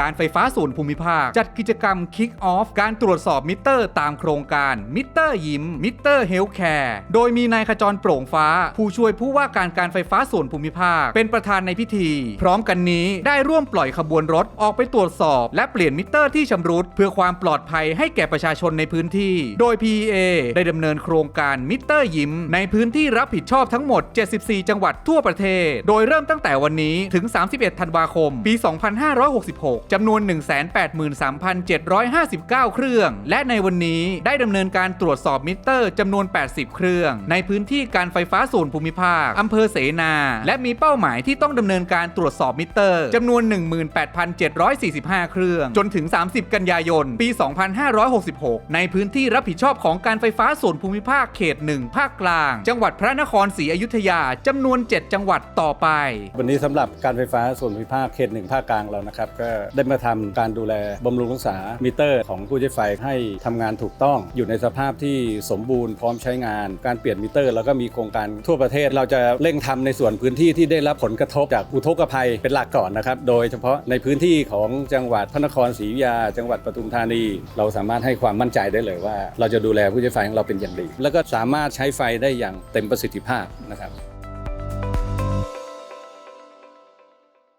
การไฟฟ้าส่วนภูมิภาค จัดกิจกรรม Kick Off การตรวจสอบมิเตอร์ตามโครงการมิเตอร์ยิ้มมิเตอร์เฮลท์แคร์โดยมีนายขจรโปร่งฟ้า ผู้ช่วยผู้ว่าการการไฟฟ้าส่วนภูมิภาค เป็นประธานในพิธี พร้อมกันนี้ได้ร่วมปล่อยขบวนรถออกไปตรวจสอบ และเปลี่ยนมิเตอร์ที่ชำรุดเพื่อความปลอดภัยให้แก่ประชาชนในพื้นที่ โดย PEA ได้ดำเนินโครงการมิเตอร์ยิ้ม ในพื้นที่รับผิดชอบทั้งหมด 74 จังหวัดทั่วประเทศ โดยเริ่มตั้งแต่วันนี้ถึง 31 ธันวาคม ปี 2566จำนวน 183,759 เครื่อง และในวันนี้ได้ดำเนินการตรวจสอบมิเตอร์จำนวน 80 เครื่อง ในพื้นที่การไฟฟ้าส่วนภูมิภาคอำเภอเสนา และมีเป้าหมายที่ต้องดำเนินการตรวจสอบมิเตอร์จำนวน 18,745 เครื่อง จนถึง 30 กันยายน ปี 2566 ในพื้นที่รับผิดชอบของการไฟฟ้าส่วนภูมิภาคเขต 1 ภาคกลาง จังหวัดพระนครศรีอยุธยาจำนวน 7 จังหวัดต่อไป วันนี้สำหรับการไฟฟ้าส่วนภูมิภาคเขตหนึ่งภาคกลางเรานะครับก็ได้มาทำการดูแลบำรุงรักษามิเตอร์ของผู้ใช้ไฟให้ทำงานถูกต้อง อยู่ในสภาพที่สมบูรณ์พร้อมใช้งาน การเปลี่ยนมิเตอร์ แล้วก็มีโครงการทั่วประเทศ เราจะเร่งทำในส่วนพื้นที่ที่ได้รับผลกระทบจากอุทกภัยเป็นหลักก่อนนะครับ โดยเฉพาะในพื้นที่ของจังหวัดพระนครศรีอยุธยา จังหวัดปทุมธานี เราสามารถให้ความมั่นใจได้เลยว่า เราจะดูแลผู้ใช้ไฟของเราเป็นอย่างดี แล้วก็สามารถใช้ไฟได้อย่างเต็มประสิทธิภาพนะครับ